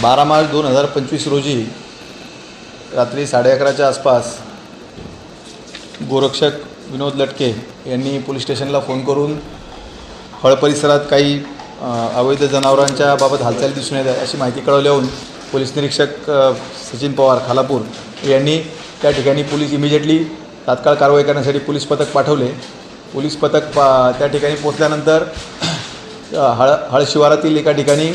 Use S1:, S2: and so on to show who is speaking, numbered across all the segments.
S1: बारा मार्च दोन हजार पंचवीस रोजी रात्री साडे अकराच्या आसपास गोरक्षक विनोद लटके यांनी पोलीस स्टेशनला फोन करून हळ परिसरात काही अवैध जनावरांच्या बाबत हालचाली दिसून येत आहे अशी माहिती कळवल्याहून पोलीस निरीक्षक सचिन पवार खालापूर यांनी त्या ठिकाणी पोलीस इमिजिएटली तात्काळ कारवाई करण्यासाठी पोलीस पथक पाठवले. पोलीस पथक पा त्या ठिकाणी पोचल्यानंतर हळ हळ शिवारातील एका ठिकाणी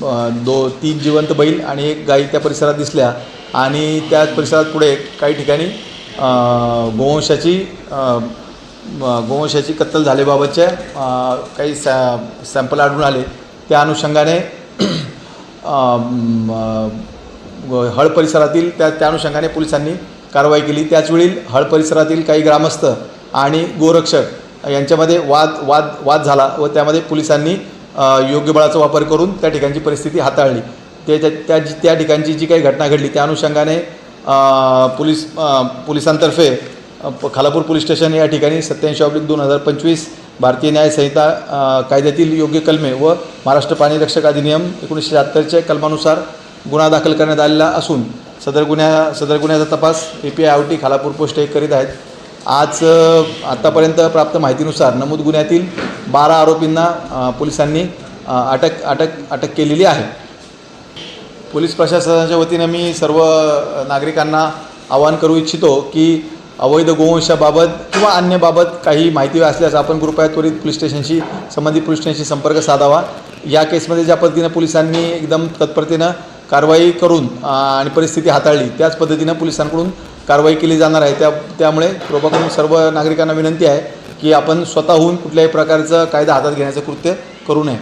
S1: दो तीन जिवंत बैल आणि एक गाई त्या परिसरात दिसल्या. आणि त्या परिसरात पुढे काही ठिकाणी गोवंशाची गोवंशाची कत्तल झाल्याबाबतच्या काही सॅ सॅम्पल आढळून आले. त्या अनुषंगाने हळ परिसरातील त्या त्या अनुषंगाने पोलिसांनी कारवाई केली. त्याचवेळी हळ परिसरातील काही ग्रामस्थ आणि गोरक्षक यांच्यामध्ये वाद वाद वाद झाला व त्यामध्ये पोलिसांनी योग्य बळाचा वापर करून त्या ठिकाणची परिस्थिती हाताळली. ते त्या त्या जी- त्या ठिकाणची जी काही घटना घडली त्या अनुषंगाने पोलीस पोलिसांतर्फे प- खालापूर पोलीस स्टेशन या ठिकाणी सत्याऐंशी ऑब्लिक दोन हजार पंचवीस भारतीय न्याय संहिता कायद्यातील योग्य कलमे व महाराष्ट्र पाणी रक्षक अधिनियम एकोणीसशे शहात्तरच्या कलमानुसार गुन्हा दाखल करण्यात आलेला असून सदर गुन्ह्या सदर गुन्ह्याचा तपास A P I Awati Khalapur post एक करीत आहेत. आज आत्तापर्यंत प्राप्त माहितीनुसार नमूद गुन्ह्यातील बारा आरोपींना पोलिसांनी अटक अटक अटक केलेली आहे. पोलीस प्रशासनाच्या वतीनं मी सर्व नागरिकांना आवाहन करू इच्छितो की अवैध गोवंशाबाबत किंवा अन्यबाबत काही माहिती असल्यास आपण कृपया त्वरित पोलीस स्टेशनशी संबंधित पोलीस स्टेशनशी संपर्क साधावा. या केसमध्ये ज्या पद्धतीनं पोलिसांनी एकदम तत्परतेनं कारवाई करून आणि परिस्थिती हाताळली त्याच पद्धतीनं पोलिसांकडून कारवाई केली जाणार आहे. त्या त्यामुळे कृपा करून सर्व नागरिकांना विनंती आहे की आपण स्वतःहून कुठल्याही प्रकारचं कायदा हातात घेण्याचं कृत्य करू नये.